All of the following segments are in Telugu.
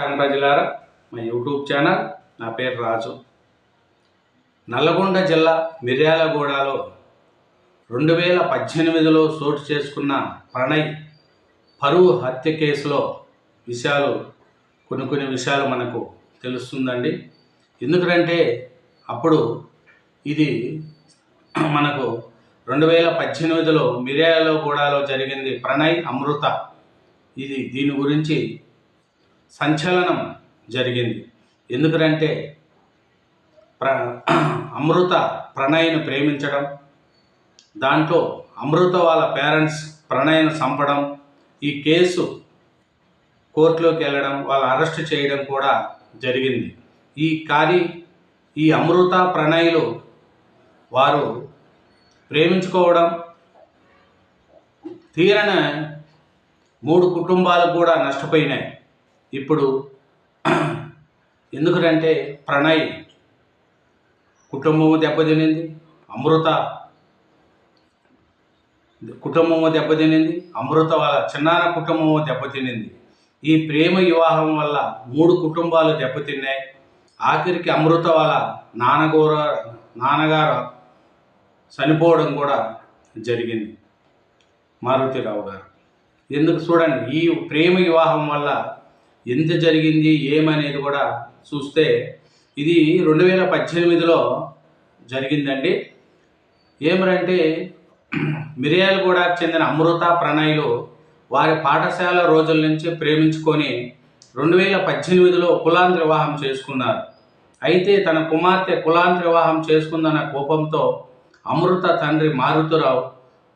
నమస్కారం ప్రజలారా. మా యూట్యూబ్ ఛానల్ నా పేరు రాజు. నల్లగొండ జిల్లా మిర్యాలగూడలో రెండు వేల పద్దెనిమిదిలో చోటు చేసుకున్న ప్రణయ్ పరువు హత్య కేసులో విషయాలు కొన్ని కొన్ని విషయాలు మనకు తెలుస్తుందండి. ఎందుకంటే అప్పుడు ఇది మనకు రెండు వేల పద్దెనిమిదిలో మిర్యాలగూడలో జరిగింది ప్రణయ్ అమృత. ఇది దీని గురించి సంచలనం జరిగింది. ఎందుకంటే ప్ర అమృత ప్రణయ్ను ప్రేమించడం దాంట్లో అమృత వాళ్ళ పేరెంట్స్ ప్రణయ్ను చంపడం ఈ కేసు కోర్టులోకి వెళ్ళడం వాళ్ళు అరెస్ట్ చేయడం కూడా జరిగింది. ఈ కానీ ఈ అమృత ప్రణయ్లు వారు ప్రేమించుకోవడం తీరన మూడు కుటుంబాలు కూడా నష్టపోయినాయి. ఇప్పుడు ఎందుకంటే ప్రణయ్ కుటుంబము దెబ్బతినింది అమృత కుటుంబము దెబ్బతినింది అమృత వాళ్ళ చిన్నాన కుటుంబము దెబ్బతినింది. ఈ ప్రేమ వివాహం వల్ల మూడు కుటుంబాలు దెబ్బతిన్నాయి. ఆఖరికి అమృత వాళ్ళ నాన్నగోర నాన్నగారు చనిపోవడం కూడా జరిగింది. మారుతిరావు గారు. ఎందుకు చూడండి ఈ ప్రేమ వివాహం వల్ల ఎంత జరిగింది ఏమనేది కూడా చూస్తే ఇది రెండు వేల పద్దెనిమిదిలో జరిగిందండి. ఏమరంటే మిరియాలగూడకు చెందిన అమృత ప్రణయ్లు వారి పాఠశాల రోజుల నుంచి ప్రేమించుకొని రెండు వేల పద్దెనిమిదిలో కులాంత వివాహం చేసుకున్నారు. అయితే తన కుమార్తె కులాంత వివాహం చేసుకుందన్న కోపంతో అమృత తండ్రి మారుతురావు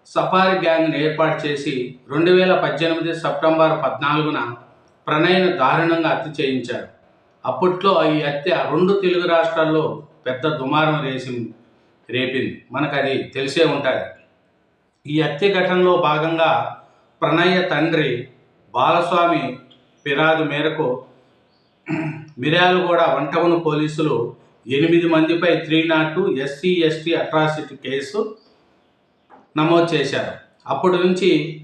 సఫారీ గ్యాంగ్ను ఏర్పాటు చేసి రెండు వేల పద్దెనిమిది సెప్టెంబర్ పద్నాలుగున ప్రణయ్ను దారుణంగా హత్య చేయించారు. అప్పట్లో ఈ హత్య రెండు తెలుగు రాష్ట్రాల్లో పెద్ద దుమారం రేసి రేపింది. మనకు అది తెలిసే ఉంటుంది. ఈ హత్య ఘటనలో భాగంగా ప్రణయ్య తండ్రి బాలస్వామి ఫిర్యాదు మేరకు మిర్యాలగూడ వంటవను పోలీసులు ఎనిమిది మందిపై three not two SC ST atrocity case నమోదు చేశారు. అప్పటి నుంచి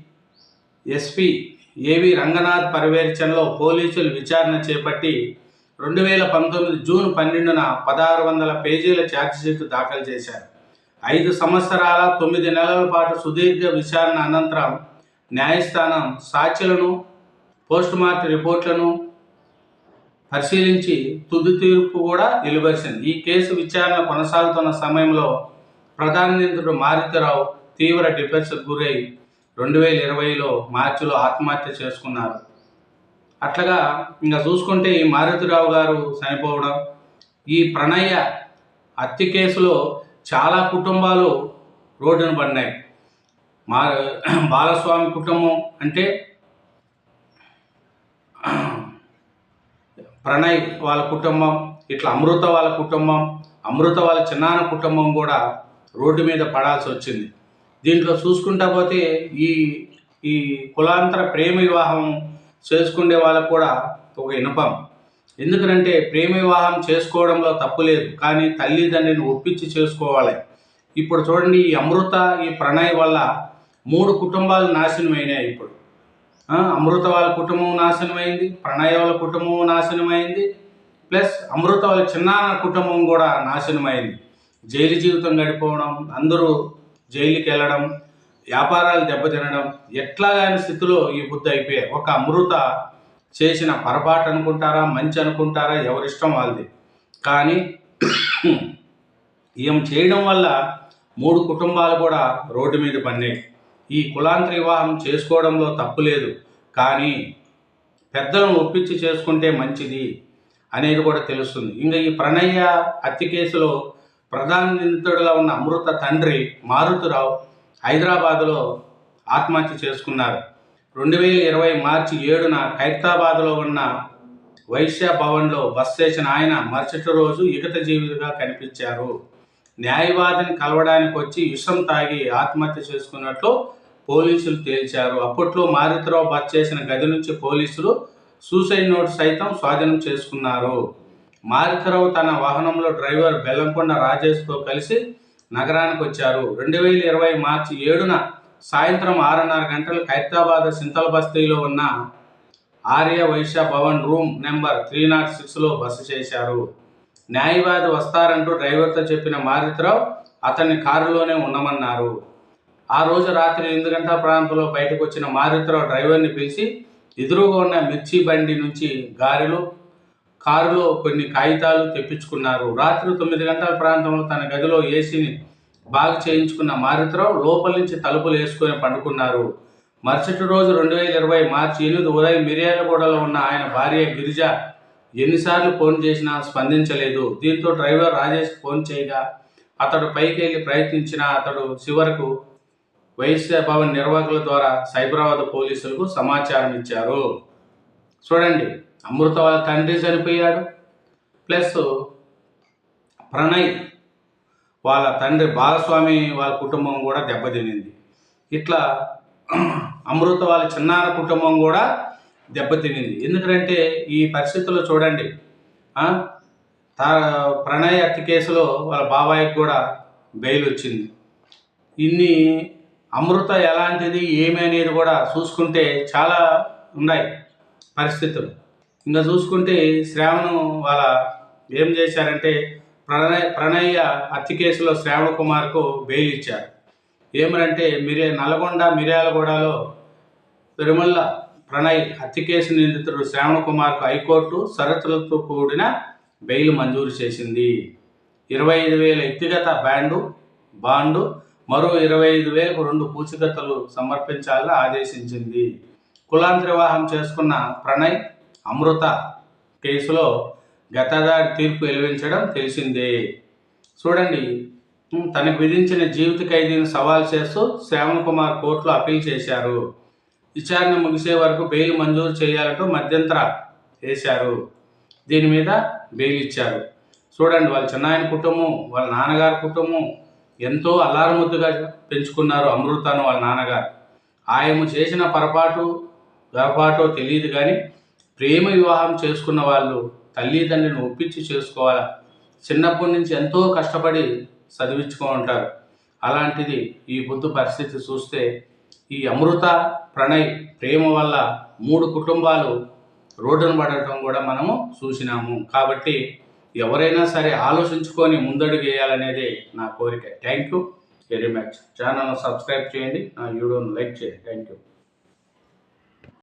ఎస్పీ ఏవి రంగనాథ్ పర్యవేక్షణలో పోలీసులు విచారణ చేపట్టి రెండు వేల పంతొమ్మిది జూన్ పన్నెండున పదహారు వందల పేజీల ఛార్జ్షీట్ దాఖలు చేశారు. ఐదు సంవత్సరాల తొమ్మిది నెలల పాటు సుదీర్ఘ విచారణ అనంతరం న్యాయస్థానం సాక్ష్యాలను పోస్టుమార్ట్ రిపోర్ట్లను పరిశీలించి తుది తీర్పు కూడా వెలువరిసింది. ఈ కేసు విచారణ కొనసాగుతున్న సమయంలో ప్రధాన నిందితుడు మారుతిరావు తీవ్ర డిప్రెషన్కు గురై రెండు వేల ఇరవైలో మార్చిలో ఆత్మహత్య చేసుకున్నారు. అట్లాగా ఇంకా చూసుకుంటే ఈ మారుతిరావు గారు చనిపోవడం ఈ ప్రణయ హత్య కేసులో చాలా కుటుంబాలు రోడ్డున పడినాయి. మా బాలస్వామి కుటుంబం అంటే ప్రణయ్ వాళ్ళ కుటుంబం ఇట్లా అమృత వాళ్ళ కుటుంబం అమృత వాళ్ళ చిన్నాన్న కుటుంబం కూడా రోడ్డు మీద పడాల్సి వచ్చింది. దీంట్లో చూసుకుంటా పోతే ఈ ఈ కులాంతర ప్రేమ వివాహం చేసుకునే వాళ్ళకు కూడా ఒక ఇనపం. ఎందుకంటే ప్రేమ వివాహం చేసుకోవడంలో తప్పు లేదు కానీ తల్లిదండ్రిని ఒప్పించి చేసుకోవాలి. ఇప్పుడు చూడండి ఈ అమృత ఈ ప్రణయ్ వల్ల మూడు కుటుంబాలు నాశనమైనాయి ఇప్పుడు. అమృత వాళ్ళ కుటుంబం నాశనమైంది ప్రణయ వాళ్ళ కుటుంబం నాశనమైంది ప్లస్ అమృత వాళ్ళ చిన్నాన్న కుటుంబం కూడా నాశనమైంది. జైలు జీవితం గడిపోవడం అందరూ జైలుకి వెళ్ళడం వ్యాపారాలు దెబ్బతినడం ఎట్లా స్థితిలో ఈ బుద్ధి అయిపోయారు ఒక అమృత చేసిన పొరపాటు అనుకుంటారా మంచి అనుకుంటారా ఎవరిష్టం వాళ్ళది. కానీ ఈమె చేయడం వల్ల మూడు కుటుంబాలు కూడా రోడ్డు మీద పన్నాయి ఈ కులాంతర వివాహం చేసుకోవడంలో తప్పు లేదు. కానీ పెద్దలను ఒప్పించి చేసుకుంటే మంచిది అనేది కూడా తెలుస్తుంది. ఇంకా ఈ ప్రణయ్య హత్య కేసులో ప్రధాన నిందితుడిగా ఉన్న అమృత తండ్రి మారుతురావు హైదరాబాదులో ఆత్మహత్య చేసుకున్నారు. రెండు వేల ఇరవై మార్చి ఏడున ఖైరతాబాద్లో ఉన్న వైశ్య భవన్లో బస్ చేసిన ఆయన మరుసటి రోజు ఇగత జీవిగా కనిపించారు. న్యాయవాదిని కలవడానికి వచ్చి విషం తాగి ఆత్మహత్య చేసుకున్నట్లు పోలీసులు తేల్చారు. అప్పట్లో మారుతిరావు బస్ చేసిన గది నుంచి పోలీసులు సూసైడ్ నోట్ సైతం స్వాధీనం చేసుకున్నారు. మారుతిరావు తన వాహనంలో డ్రైవర్ బెల్లంకొండ రాజేష్తో కలిసి నగరానికి వచ్చారు. రెండు వేల ఇరవై మార్చి ఏడున సాయంత్రం ఆరున్నర గంటలు ఖైరతాబాద్ సింతల్ బస్తీలో ఉన్న Arya Vysya Bhavan room number three not సిక్స్లో బస చేశారు. న్యాయవాది వస్తారంటూ డ్రైవర్తో చెప్పిన మారుతిరావు అతన్ని కారులోనే ఉండమన్నారు. ఆ రోజు రాత్రి ఎనిమిది గంటల ప్రాంతంలో బయటకు వచ్చిన మారుతిరావు డ్రైవర్ని పిలిచి ఎదురుగా ఉన్న మిర్చి బండి నుంచి గారెలు కారులో కొన్ని కాగితాలు తెప్పించుకున్నారు. రాత్రి తొమ్మిది గంటల ప్రాంతంలో తన గదిలో ఏసీని బాగు చేయించుకున్న మారుతిరావు లోపల నుంచి తలుపులు వేసుకొని పండుకున్నారు. మరుసటి రోజు రెండు వేల ఇరవై మార్చి ఎనిమిది ఉదయం మిర్యాలగూడలో ఉన్న ఆయన భార్య గిరిజ ఎన్నిసార్లు ఫోన్ చేసినా స్పందించలేదు. దీంతో డ్రైవర్ రాజేష్ ఫోన్ చేయగా అతడు పైకి వెళ్ళి ప్రయత్నించిన అతడు చివరకు వైశ్య భవన్ నిర్వాహకుల ద్వారా సైబరాబాద్ పోలీసులకు సమాచారం ఇచ్చారు చూడండి. అమృత వాళ్ళ తండ్రి చనిపోయాడు. ప్లస్ ప్రణయ్ వాళ్ళ తండ్రి భాగస్వామి వాళ్ళ కుటుంబం కూడా దెబ్బతినింది. ఇట్లా అమృత వాళ్ళ చిన్నార కుటుంబం కూడా దెబ్బతినింది. ఎందుకంటే ఈ పరిస్థితుల్లో చూడండి తా- ప్రణయ్ హత్య కేసులో వాళ్ళ బాబాయికి కూడా బెయిల్ వచ్చింది. ఇన్ని అమృత ఎలాంటిది ఏమి అనేది కూడా చూసుకుంటే చాలా ఉన్నాయి పరిస్థితులు. ఇంకా చూసుకుంటే శ్రావణ్ వాళ్ళ ఏం చేశారంటే ప్రణయ్ ప్రణయ్య హత్య కేసులో శ్రావణ కుమార్కు బెయిల్ ఇచ్చారు. ఏమనంటే మిరే నల్గొండ మిర్యాలగూడలో తిరుమల ప్రణయ్ హత్య కేసు నిందితుడు శ్రావణ కుమార్కు హైకోర్టు షరతులతో కూడిన బెయిల్ మంజూరు చేసింది. ఇరవై ఐదు వేల వ్యక్తిగత బ్యాండు బాండు మరో ఇరవై ఐదు వేలకు రెండు పూచికత్తలు సమర్పించాలని ఆదేశించింది. కులాంతర వివాహం చేసుకున్న ప్రణయ్ అమృత కేసులో గతదారి తీర్పు వెలువించడం తెలిసిందే. చూడండి. తనకు విధించిన జీవిత ఖైదీని సవాల్ చేస్తూ శ్రావణ్ కుమార్ కోర్టులో అప్పీల్ చేశారు. విచారణ ముగిసే వరకు బెయిల్ మంజూరు చేయాలంటూ మధ్యంతర వేశారు. దీని మీద బెయిల్ ఇచ్చారు. చూడండి వాళ్ళ చిన్నాయన కుటుంబం వాళ్ళ నాన్నగారి కుటుంబం ఎంతో అల్లారముద్దుగా పెంచుకున్నారు అమృతను వాళ్ళ నాన్నగారు. ఆయము చేసిన పొరపాటు పొరపాటో తెలియదు కానీ ప్రేమ వివాహం చేసుకున్న వాళ్ళు తల్లిదండ్రిని ఒప్పించి చేసుకోవాలా? చిన్నప్పటి నుంచి ఎంతో కష్టపడి చదివించుకో ఉంటారు. అలాంటిది ఈ బుద్ధు పరిస్థితి చూస్తే ఈ అమృత ప్రణయ్ ప్రేమ వల్ల మూడు కుటుంబాలు రోడ్డున పడటం కూడా మనము చూసినాము. కాబట్టి ఎవరైనా సరే ఆలోచించుకొని ముందడుగు వేయాలనేదే నా కోరిక. Thank you very much. Channel subscribe చేయండి. నా వీడియోను లైక్ చేయండి. Thank you.